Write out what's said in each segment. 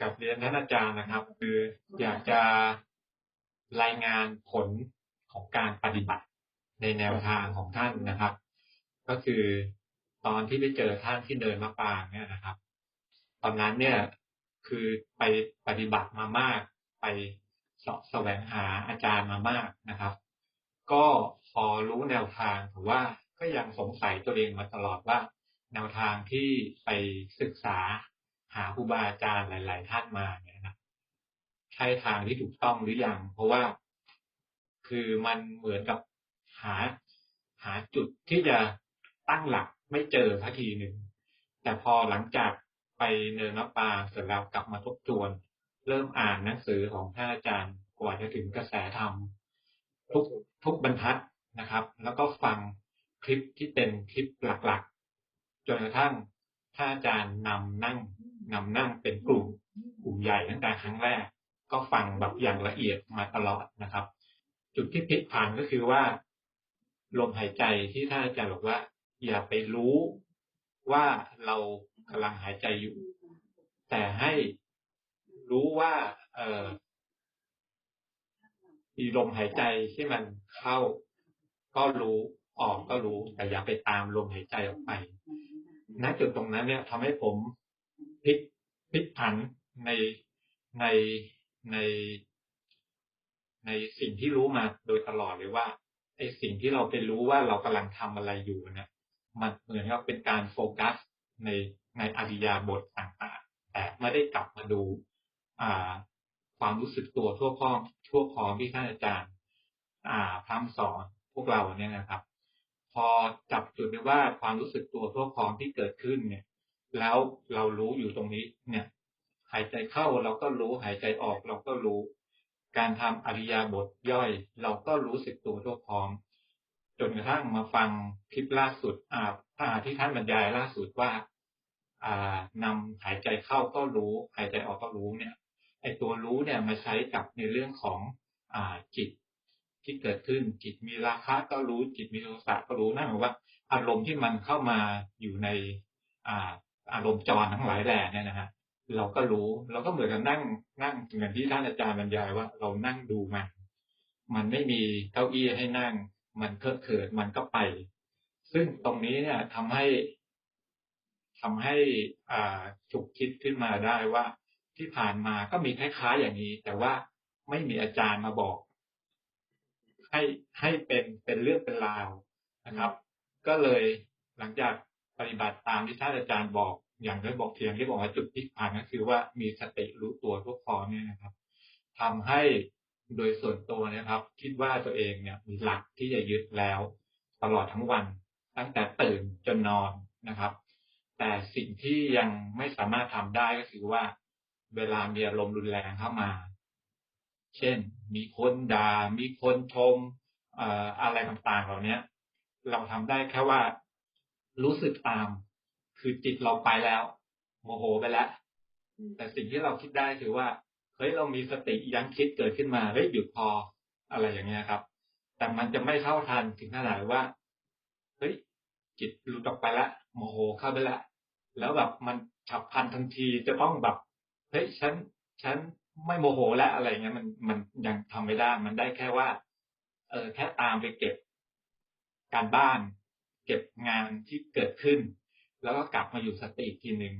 กับเรียนท่านอาจารย์นะครับ คืออยากจะรายงานผลของการปฏิบัติในแนวทางของท่านนะครับ ก็คือตอนที่ไปเจอท่านที่เดินมะปางเนี่ยนะครับ ตอนนั้นเนี่ยคือไปปฏิบัติมามาก ไปเสาะแสวงหาอาจารย์มามากนะครับ ก็พอรู้แนวทางถือว่าก็ยังสงสัยตัวเองมาตลอดว่า แนวทางที่ไปศึกษา หาครูบาอาจารย์หลาย ๆ ท่านมาเนี่ยนะใช่ทางที่ถูกต้องหรือยังเพราะว่าคือมันเหมือนกับหาหาจุดที่จะตั้งหลักไม่เจอทันทีหนึ่งแต่พอหลังจากไปเนินปาเสร็จแล้วกลับมาทบทวน เริ่มอ่านหนังสือของท่านอาจารย์กว่าจะถึงกระแสธรรมทุกทุกบรรทัดนะครับ แล้วก็ฟังคลิปที่เป็นคลิปหลักๆ จนกระทั่งท่านอาจารย์นำนั่ง นำนั่งเป็นกลุ่มกลุ่มใหญ่ตั้งแต่ครั้งแรก ก็ฟังแบบอย่างละเอียดมาตลอดนะครับ จุดที่พลิกผันก็คือว่า ลมหายใจที่ท่านอาจารย์บอกว่า อย่าไปรู้ว่าเรากำลังหายใจอยู่ แต่ให้รู้ว่า เออมีลมหายใจที่มันเข้า ก็รู้ออกก็รู้ แต่อย่าไปตามลมหายใจออกไปณจุดตรงนั้นเนี่ยทำให้ผมพ ลิกพลิกผันในในในในสิ่งที่รู้มาโดยตลอดเลยว่าไอ้สิ่งที่เราไปรู้ว่าเรากำลังทำอะไรอยู่เนี่ยมันเหมือนกับเป็นการโฟกัสในในอริยาบทต่างๆ แต่ไม่ได้กลับมาดูอ่าความรู้สึกตัวทั่วพร้อมทั่วพร้อมที่ท่านอาจารย์ อ่าพร่ำสอนพวกเราเนี่ยนะครับ พอจับจุดได้ว่าความรู้สึกตัวทั่วพร้อมที่เกิดขึ้นเนี่ย แล้วเรารู้อยู่ตรงนี้ เนี่ย หายใจเข้าเราก็รู้หายใจออกเราก็รู้ การทำอริยาบทย่อย เราก็รู้สึกตัวทั่วพร้อม จนกระทั่งมาฟังคลิปล่าสุด อ่าที่ท่านบรรยายล่าสุดว่า อ่านำหายใจเข้าก็รู้ หายใจออกก็รู้เนี่ยไอตัวรู้เนี่ยมาใช้กับในเรื่องของ อ่าจิตที่เกิดขึ้นจิตมีราคะก็รู้จิตมีโทสะก็รู้นั่นหมายว่า อารมณ์ที่มันเข้ามาอยู่ใน อ่า อารมณ์จรทั้งหลายแหล่เนี่ยนะฮะเราก็รู้เราก็เหมือนกับนั่งนั่งเหมือนที่ท่านอาจารย์บรรยายว่า เรานั่งดูมันมันไม่มีเก้าอี้ให้นั่ง มันเคอะเขินมันก็ไป ซึ่งตรงนี้เนี่ยทำให้ทำให้อ่าฉุกคิดขึ้นมาได้ว่า ที่ผ่านมาก็มีคล้ายๆอย่างนี้ แต่ว่าไม่มีอาจารย์มาบอก ให้ให้เป็นเป็นเรื่องเป็นราวนะครับ ก็เลยหลังจาก ปฏิบัติตามที่ท่านอาจารย์บอก อย่างที่บอกเพียงที่บอกว่าจุดพลิกผันก็คือว่ามีสติรู้ตัวทุกพอเนี่ยนะครับทำให้โดยส่วนตัวนะครับ คิดว่าตัวเองเนี่ยมีหลักที่จะยึดแล้ว ตลอดทั้งวัน ตั้งแต่ตื่นจนนอนนะครับ แต่สิ่งที่ยังไม่สามารถทำได้ก็คือว่า เวลามีอารมณ์รุนแรงเข้ามา เช่น มีคนดา่ามีคนชมอะไรต่างๆ เหล่านี้เราทำได้แค่ว่า รู้สึกตาม คือจิตเราไปแล้วโมโหไปแล้ว แต่สิ่งที่เราคิดได้คือว่าเฮ้ยเรามีสติยังคิดเกิดขึ้นมาเฮ้ยหยุดพออะไรอย่างเงี้ยครับ แต่มันจะไม่เข้าทันถึงขนาดว่าเฮ้ยจิตหลุดออกไปแล้วโมโหเข้าไปแล้วแล้วแบบมันฉับพลันทันทีจะต้องแบบเฮ้ยฉันฉันไม่โมโหแล้วอะไรเงี้ยมันมันยังทำไม่ได้ มันได้แค่ว่า เออแค่ตามไปเก็บ การบ้าน เก็บงานที่เกิดขึ้น แล้วก็กลับมาอยู่สติทีหนึ่ง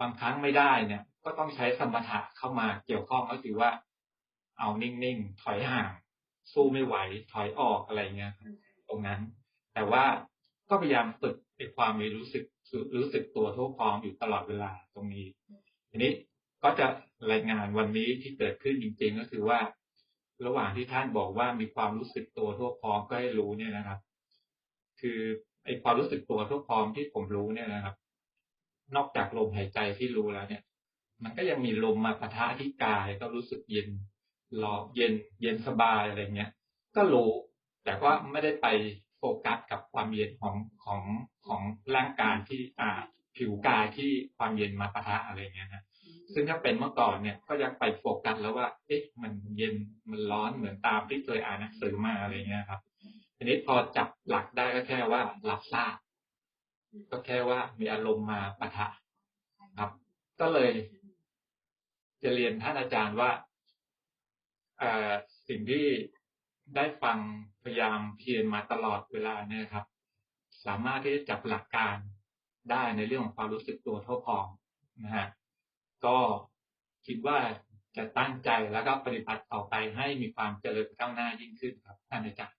บางครั้งไม่ได้เนี่ย ก็ต้องใช้สมถะเข้ามาเกี่ยวข้องก็คือว่า เอานิ่งๆถอยห่าง สู้ไม่ไหว ถอยออกอะไรเงี้ยตรงนั้น แต่ว่าก็พยายามฝึกในความมีรู้สึกรู้สึกตัวทั่วพร้อมอยู่ตลอดเวลาตรงนี้ทีนี้ก็จะรายงานวันนี้ที่เกิดขึ้นจริง ๆ ก็คือว่า ระหว่างที่ท่านบอกว่ามีความรู้สึกตัวทั่วพร้อมก็ให้รู้เนี่ยนะครับ คือ ไอความรู้สึกตัวทุกพร้อมที่ผมรู้เนี่ยนะครับ นอกจากลมหายใจที่รู้แล้วเนี่ย มันก็ยังมีลมมาปะทะที่กายก็รู้สึกเย็นรอเย็นเย็นสบายอะไรเงี้ย ก็รู้ แต่ว่าไม่ได้ไปโฟกัสกับความเย็นของของของร่างกายที่อ่าผิวกายที่ความเย็นมาปะทะอะไรเงี้ยนะซึ่งถ้าเป็นเมื่อก่อนเนี่ยก็ยังไปโฟกัสแล้วว่า เอ๊ะ มันเย็นมันร้อนเหมือนตามที่เคยอ่านหนังสือมาอะไรเงี้ยครับ นี้พอจับหลักได้ก็แค่ว่ารับทราบก็แค่ว่ามีอารมณ์มาปะทะครับ ก็เลย จะเรียนท่านอาจารย์ว่าเอ่อสิ่งที่ได้ฟังพยายามเพียรมาตลอดเวลาเนี่ยครับ สามารถที่จะจับหลักการได้ในเรื่องของความรู้สึกตัวเท่าพองนะฮะก็คิดว่าจะตั้งใจแล้วก็ปฏิบัติต่อไปให้มีความเจริญก้าวหน้ายิ่งขึ้นครับท่านอาจารย์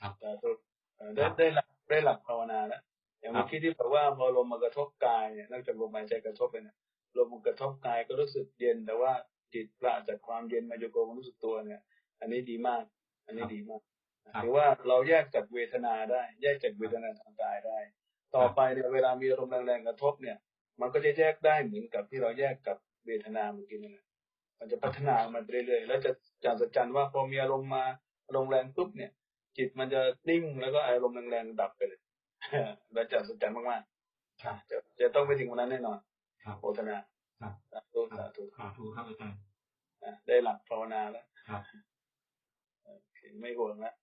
ครับสาธุเอ่อได้ได้หลักได้หลักภาวนาแล้วอย่างเมื่อกี้ที่บอกว่าพอลมมากระทบกายเนี่ยนอกจากลมหายใจกระทบไปเนี่ยลมมันกระทบกายก็รู้สึกเย็น แต่ว่าจิตปราศจากความเย็นมาโยโกมรู้สึกตัวเนี่ย อันนี้ดีมาก อันนี้ดีมากครับหรือว่าเราแยกจากเวทนาได้ แยกจากเวทนาทางกายได้ ต่อไปเนี่ยเวลามีอารมณ์แรงๆกระทบเนี่ย มันก็จะแยกได้เหมือนกับที่เราแยกกับเวทนาเมื่อกี้นั่นแหละมันจะพัฒนามันไปเรื่อยๆแล้วจะจัดจันว่าพอมีอารมณ์มาอารมณ์แรงปุ๊บเนี่ย จิตมันจะนิ่งแล้วก็อารมณ์แรงๆดับไปเลยแล้วจัดจันมากครับๆจะจะต้องไปถึงวันนั้นแน่นอนครับโอทนาครับสาธุครัสาบธุขอทูครับอาจารย์อะได้หลักภาวนาแล้วครับโอเคไม่ห่วงแล้ว